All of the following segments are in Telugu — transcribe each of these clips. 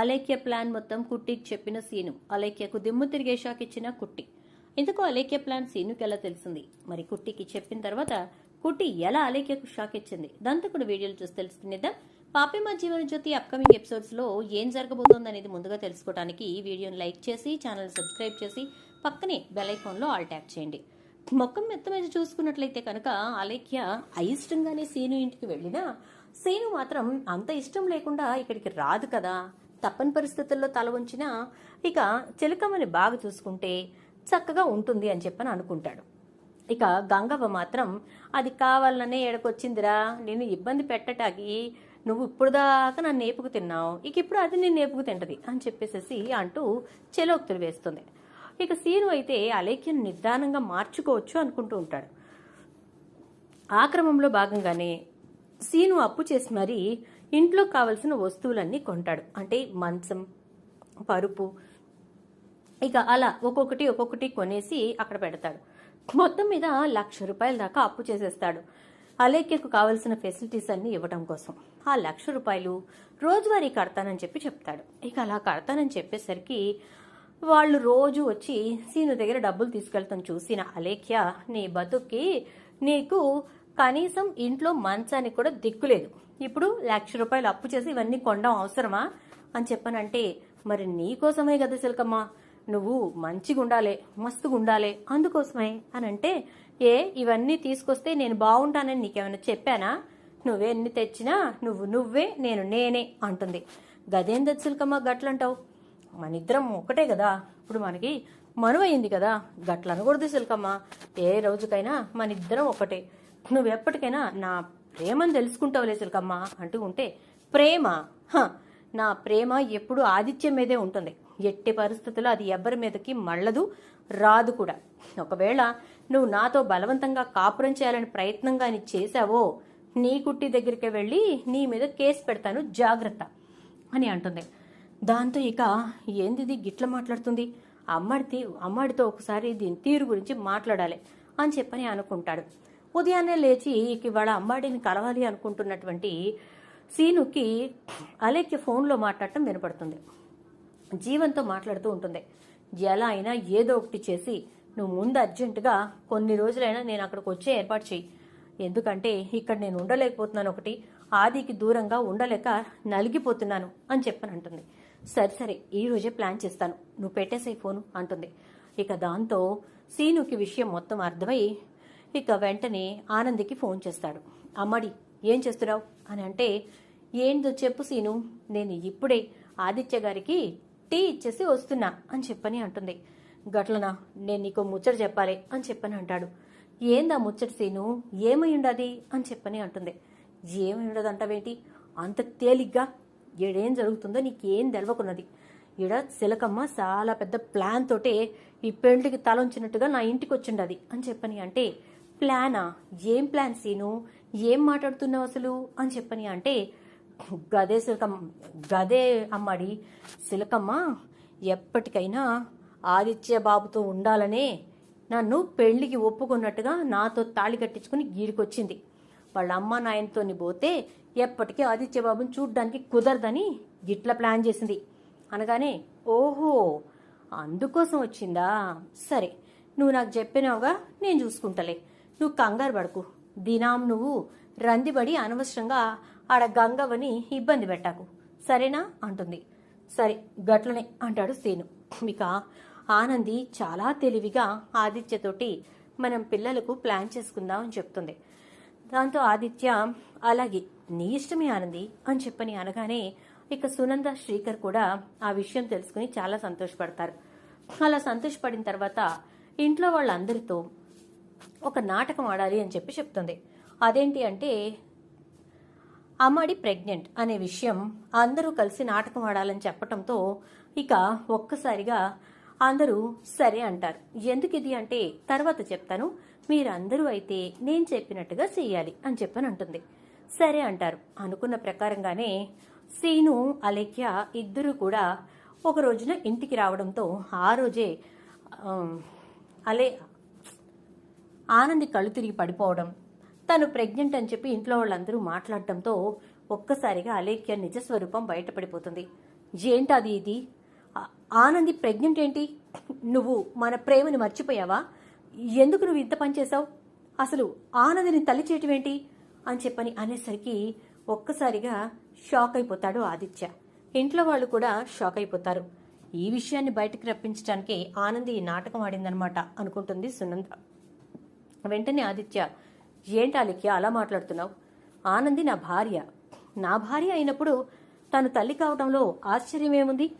అలేఖ్య ప్లాన్ మొత్తం కుట్టికి చెప్పిన సీను. అలేఖ్యకు దిమ్ము తిరిగే షాక్ ఇచ్చిన కుట్టి. ఇందుకు అలేఖ్య ప్లాన్ సీనుకి ఎలా తెలిసింది? మరి కుట్టికి చెప్పిన తర్వాత కుట్టి ఎలా అలేఖ్యకు షాక్ ఇచ్చింది? దాంతో కూడా వీడియోలు చూసి తెలుసుకునేద్దాం. పాపిమ జీవన జ్యోతి అప్కమింగ్ ఎపిసోడ్స్లో ఏం జరగబోతోంది అనేది ముందుగా తెలుసుకోవడానికి ఈ వీడియోని లైక్ చేసి ఛానల్ సబ్స్క్రైబ్ చేసి పక్కనే బెల్ ఐకాన్లో ఆల్ ట్యాప్ చేయండి. మొక్కం మెత్త మీద చూసుకున్నట్లయితే కనుక అలేఖ్య అయిష్టంగానే సీను ఇంటికి వెళ్ళినా సీను మాత్రం అంత ఇష్టం లేకుండా ఇక్కడికి రాదు కదా. తప్పని పరిస్థితుల్లో తల ఉంచినా ఇక చిలకమ్మని బాగా చూసుకుంటే చక్కగా ఉంటుంది అని చెప్పని అనుకుంటాడు. ఇక గంగవ్వ మాత్రం అది కావాలనే ఎడకొచ్చిందిరా నేను ఇబ్బంది పెట్టటానికి నువ్వు ఇప్పుడు దాకా నన్ను నేపుకు తిన్నావు. ఇక ఇప్పుడు అది నేను నేపుకు తింటది అని చెప్పేసేసి అంటూ చెలోక్తులు వేస్తుంది. ఇక సీను అయితే అలేఖ్యను నిదానంగా మార్చుకోవచ్చు అనుకుంటూ ఉంటాడు. ఆ క్రమంలో భాగంగానే సీను అప్పు చేసి మరీ ఇంట్లో కావలసిన వస్తువులన్నీ కొంటాడు. అంటే మంచం పరుపు ఇక అలా ఒక్కొక్కటి ఒక్కొక్కటి కొనేసి అక్కడ పెడతాడు. మొత్తం మీద లక్ష రూపాయల దాకా అప్పు చేసేస్తాడు. అలేఖ్యకు కావలసిన ఫెసిలిటీస్ అన్ని ఇవ్వడం కోసం. ఆ లక్ష రూపాయలు రోజువారీ కడతానని చెప్పి చెప్తాడు. ఇక అలా కడతానని చెప్పేసరికి వాళ్ళు రోజు వచ్చి సీను దగ్గర డబ్బులు తీసుకెళ్తాం చూసిన అలేఖ్య నీ బతుక్కి నీకు కనీసం ఇంట్లో మంచానికి కూడా దిక్కులేదు ఇప్పుడు లక్ష రూపాయలు అప్పు చేసి ఇవన్నీ కొండం అవసరమా? అని చెప్పానంటే మరి నీకోసమే కదా సిల్కమ్మ నువ్వు మంచిగా ఉండాలి మస్తుగా ఉండాలి. అందుకోసమే అని అంటే ఏ ఇవన్నీ తీసుకొస్తే నేను బాగుంటానని నీకేమైనా చెప్పానా? నువ్వే ఎన్ని తెచ్చినా నువ్వు నువ్వే నేను నేనే అంటుంది. గదేం తెచ్చులకమ్మ గట్లంటావు? మన ఇద్దరం ఒకటే కదా. ఇప్పుడు మనకి మనువైంది కదా. గట్ల అనకూడదు సిల్కమ్మ ఏ రోజుకైనా మన ఇద్దరం ఒకటే. నువ్వు ఎప్పటికైనా నా ప్రేమను తెలుసుకుంటావు లేసులకమ్మా అంటూ ఉంటే ప్రేమ? హ, నా ప్రేమ ఎప్పుడు ఆదిత్యం మీదే ఉంటుంది. ఎట్టి పరిస్థితుల్లో అది ఎవ్వరి మీదకి మళ్ళదు రాదు కూడా. ఒకవేళ నువ్వు నాతో బలవంతంగా కాపురం చేయాలని ప్రయత్నంగా నీ చేశావో నీ కుట్టి దగ్గరికి వెళ్ళి నీ మీద కేసు పెడతాను జాగ్రత్త అని అంటుంది. దాంతో ఇక ఏందిది గిట్ల మాట్లాడుతుంది? అమ్మడితి అమ్మడితో ఒకసారి దీని తీరు గురించి మాట్లాడాలి అని చెప్పని అనుకుంటాడు. ఉదయాన్నే లేచి ఇక ఇవాళ అమ్మాడిని కలవాలి అనుకుంటున్నటువంటి సీనుకి అలేఖ్య ఫోన్లో మాట్లాడటం వినపడుతుంది. జీవంతో మాట్లాడుతూ ఉంటుంది. ఎలా అయినా ఏదో ఒకటి చేసి నువ్వు ముందు అర్జెంటుగా కొన్ని రోజులైనా నేను అక్కడికి వచ్చే ఏర్పాటు చెయ్యి. ఎందుకంటే ఇక్కడ నేను ఉండలేకపోతున్నాను ఒకటి. ఆదికి దూరంగా ఉండలేక నలిగిపోతున్నాను అని చెప్పని అంటుంది. సరే సరే ఈ రోజే ప్లాన్ చేస్తాను. నువ్వు పెట్టేసే ఫోను అంటుంది. ఇక దాంతో సీనుకి విషయం మొత్తం అర్థమై ఇక వెంటనే ఆనందికి ఫోన్ చేస్తాడు. అమ్మడి ఏం చేస్తున్నావు? అని అంటే ఏందో చెప్పు సీను నేను ఇప్పుడే ఆదిత్య గారికి టీ ఇచ్చేసి వస్తున్నా అని చెప్పని అంటుంది. గట్లనా నేను నీకు ముచ్చట చెప్పాలి అని చెప్పని అంటాడు. ఏందా ముచ్చట సీను ఏమై ఉండది? అని చెప్పని అంటుంది. ఏమై ఉండదు అంటావేంటి అంత తేలిగ్గా ఏడేం జరుగుతుందో నీకేం తెలవకున్నది. ఈడ సిలకమ్మ చాలా పెద్ద ప్లాన్ తోటే ఈ పెళ్ళికి తలంచినట్టుగా నా ఇంటికి వచ్చిండది అని చెప్పని అంటే ప్లానా? ఏం ప్లాన్ సీను? ఏం మాట్లాడుతున్నావు అసలు? అని చెప్పని అంటే గదే శిలకమ్మ గదే అమ్మాడి శిలకమ్మ ఎప్పటికైనా ఆదిత్య బాబుతో ఉండాలనే నన్ను పెళ్ళికి ఒప్పుకున్నట్టుగా నాతో తాళి కట్టించుకుని గీడికొచ్చింది వాళ్ళ అమ్మ నాయనతోని పోతే ఎప్పటికీ ఆదిత్య బాబుని చూడ్డానికి కుదరదని గిట్ల ప్లాన్ చేసింది. అనగానే ఓహో అందుకోసం వచ్చిందా? సరే నువ్వు నాకు చెప్పినావుగా నేను చూసుకుంటలే. నువ్వు కంగారు పడకు. దినాం నువ్వు రందిబడి అనవసరంగా ఆడ గంగవ్వని ఇబ్బంది పెట్టాకు. సరేనా? అంటుంది. సరే గట్లనే అంటాడు సీను. ఇక ఆనంది చాలా తెలివిగా ఆదిత్యతోటి మనం పిల్లలకు ప్లాన్ చేసుకుందాం అని చెప్తుంది. దాంతో ఆదిత్య అలాగే నీ ఇష్టమే ఆనంది అని చెప్పని అనగానే ఇక సునంద శ్రీకర్ కూడా ఆ విషయం తెలుసుకుని చాలా సంతోషపడతారు. అలా సంతోషపడిన తర్వాత ఇంట్లో వాళ్ళందరితో ఒక నాటకం ఆడాలి అని చెప్పి చెప్తుంది. అదేంటి అంటే అమ్మడి ప్రెగ్నెంట్ అనే విషయం అందరూ కలిసి నాటకం ఆడాలని చెప్పటంతో ఇక ఒక్కసారిగా అందరూ సరే అంటారు. ఎందుకు ఇది అంటే తర్వాత చెప్తాను. మీరందరూ అయితే నేను చెప్పినట్టుగా చెయ్యాలి అని చెప్పని అంటుంది. సరే అంటారు. అనుకున్న ప్రకారంగానే సీను అలేఖ్య ఇద్దరు కూడా ఒక రోజున ఇంటికి రావడంతో ఆ రోజే అలే ఆనంది కళ్ళు తిరిగి పడిపోవడం తను ప్రెగ్నెంట్ అని చెప్పి ఇంట్లో వాళ్ళందరూ మాట్లాడటంతో ఒక్కసారిగా అలేఖ్య నిజస్వరూపం బయటపడిపోతుంది. ఏంటది ఇది? ఆనంది ప్రెగ్నెంట్ ఏంటి? నువ్వు మన ప్రేమని మర్చిపోయావా? ఎందుకు నువ్వు ఇంత పని చేసావు అసలు ఆనందిని తల్లి చేయటం ఏంటి? అని చెప్పని అనేసరికి ఒక్కసారిగా షాక్ అయిపోతాడు ఆదిత్య. ఇంట్లో వాళ్ళు కూడా షాక్ అయిపోతారు. ఈ విషయాన్ని బయటకు రప్పించడానికి ఆనంది నాటకం ఆడిందనమాట అనుకుంటుంది సునంద. వెంటనే ఆదిత్య ఏంటి అలిక్య అలా మాట్లాడుతున్నావు? ఆనంది నా భార్య. నా భార్య అయినప్పుడు తను తల్లి కావడంలో ఆశ్చర్యమేముంది?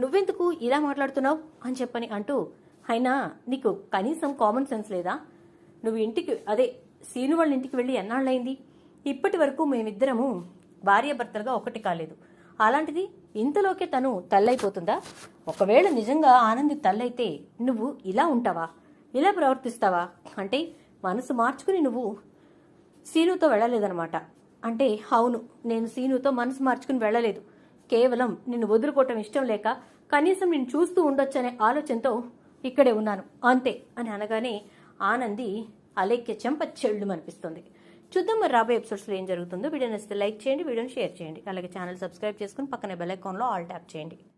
నువ్వెందుకు ఇలా మాట్లాడుతున్నావు? అని చెప్పని అంటూ అయినా నీకు కనీసం కామన్ సెన్స్ లేదా? నువ్వు ఇంటికి అదే సీను వాళ్ళ ఇంటికి వెళ్ళి ఎన్నాళ్ళైంది ఇప్పటి వరకు మేమిద్దరము భార్యాభర్తలుగా ఒకటి కాలేదు. అలాంటిది ఇంతలోకే తను తల్లైపోతుందా? ఒకవేళ నిజంగా ఆనంది తల్లైతే నువ్వు ఇలా ఉంటావా? ఇలా ప్రవర్తిస్తావా? అంటే మనసు మార్చుకుని నువ్వు సీనుతో వెళ్ళలేదనమాట అంటే అవును నేను సీనుతో మనసు మార్చుకుని వెళ్ళలేదు. కేవలం నిన్ను వదులుకోవటం ఇష్టం లేక కనీసం నేను చూస్తూ ఉండొచ్చనే ఆలోచనతో ఇక్కడే ఉన్నాను. అంతే అని అనగానే ఆనంది అలేఖ్య చెంప చెళ్ళు అనిపిస్తుంది చూద్దాం మరి రాబోయే ఎపిసోడ్స్లో ఏం జరుగుతుందో. వీడియో నచ్చితే లైక్ చేయండి వీడియోని షేర్ చేయండి. అలాగే ఛానల్ సబ్స్క్రైబ్ చేసుకుని పక్కనే బెల్ ఐకాన్లో ఆల్ ట్యాప్ చేయండి.